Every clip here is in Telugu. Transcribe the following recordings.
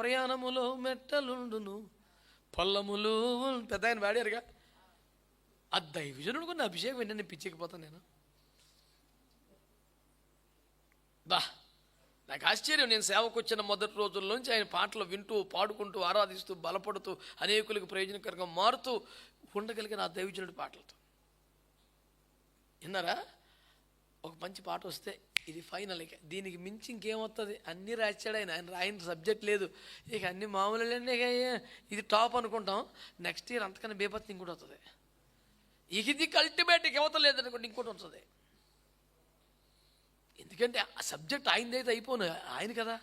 ప్రయాణములో మెట్టలుండును పొల్లములు పెద్ద ఆయన వాడారుగా. ఆ దైవజనుడు కొన్ని అభిషేకం వెంటనే నేను పిచ్చెక్కిపోతాను నేను. బా నాకు ఆశ్చర్యం నేను సేవకు వచ్చిన మొదటి రోజుల్లోంచి ఆయన పాటలు వింటూ పాడుకుంటూ ఆరాధిస్తూ బలపడుతూ అనేకులకు ప్రయోజనకరంగా మారుతూ ఉండగలిగిన ఆ దైవజనుడి పాటలతో. విన్నారా? ఒక మంచి పాట వస్తే ఇది ఫైనల్ ఇక. దీనికి మించి ఇంకేమవుతుంది అన్నీ రాశాడు ఆయన. ఆయన రాయని సబ్జెక్ట్ లేదు. ఇక అన్ని మామూలుగానే ఇక ఇది టాప్ అనుకుంటాం. నెక్స్ట్ ఇయర్ అంతకన్నా బేపత్తి ఇంకోటి వస్తుంది ఇక ఇది అల్టిమేట్ ఇక అవతల లేదనుకోండి ఇంకోటి వస్తుంది ఎందుకంటే ఆ సబ్జెక్ట్ ఆయనదైతే అయిపోను. ఆయన కదా?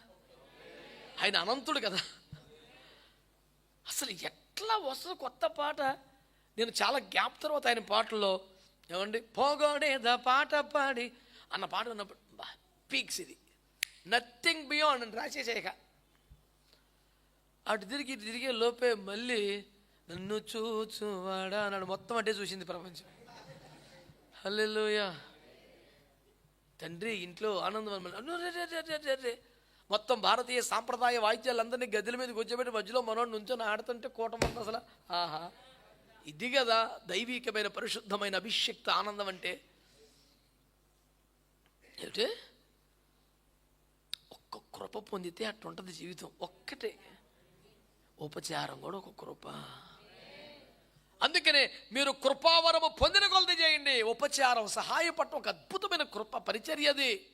ఆయన అనంతుడు కదా? అసలు ఎట్లా వస్తుంది కొత్త పాట? నేను చాలా గ్యాప్ తర్వాత ఆయన పాటల్లో ఏమండి? పోగోడేద పాట పాడి అన్న పాట ఉన్నప్పుడు బా పీక్స్ ఇది. నథింగ్ బియాండ్ అని రాసేసేయక. అటు తిరిగి ఇటు తిరిగే లోపే మళ్ళీ నన్ను చూచువాడా అన్నాడు. మొత్తం అంటే చూసింది ప్రపంచం. హల్లెలూయా. తండ్రి ఇంట్లో ఆనందం మొత్తం భారతీయ సాంప్రదాయ వాయిద్యాలందరినీ గదిల మీద కూర్చోబెట్టి మధ్యలో మనోడు నుంచొని ఆడుతుంటే కూటమంది అసలు ఆహా. ఇది కదా దైవికమైన పరిశుద్ధమైన అభిషక్త ఆనందం అంటే. ఏమిటే? ఒక్క కృప పొందితే అట్టుంటది జీవితం. ఒక్కటే. ఉపచారం కూడా ఒక కృప. అందుకనే మీరు కృపావరము పొందిన కొలది చేయండి. ఉపచారం సహాయపడటం ఒక అద్భుతమైన కృప పరిచర్యది.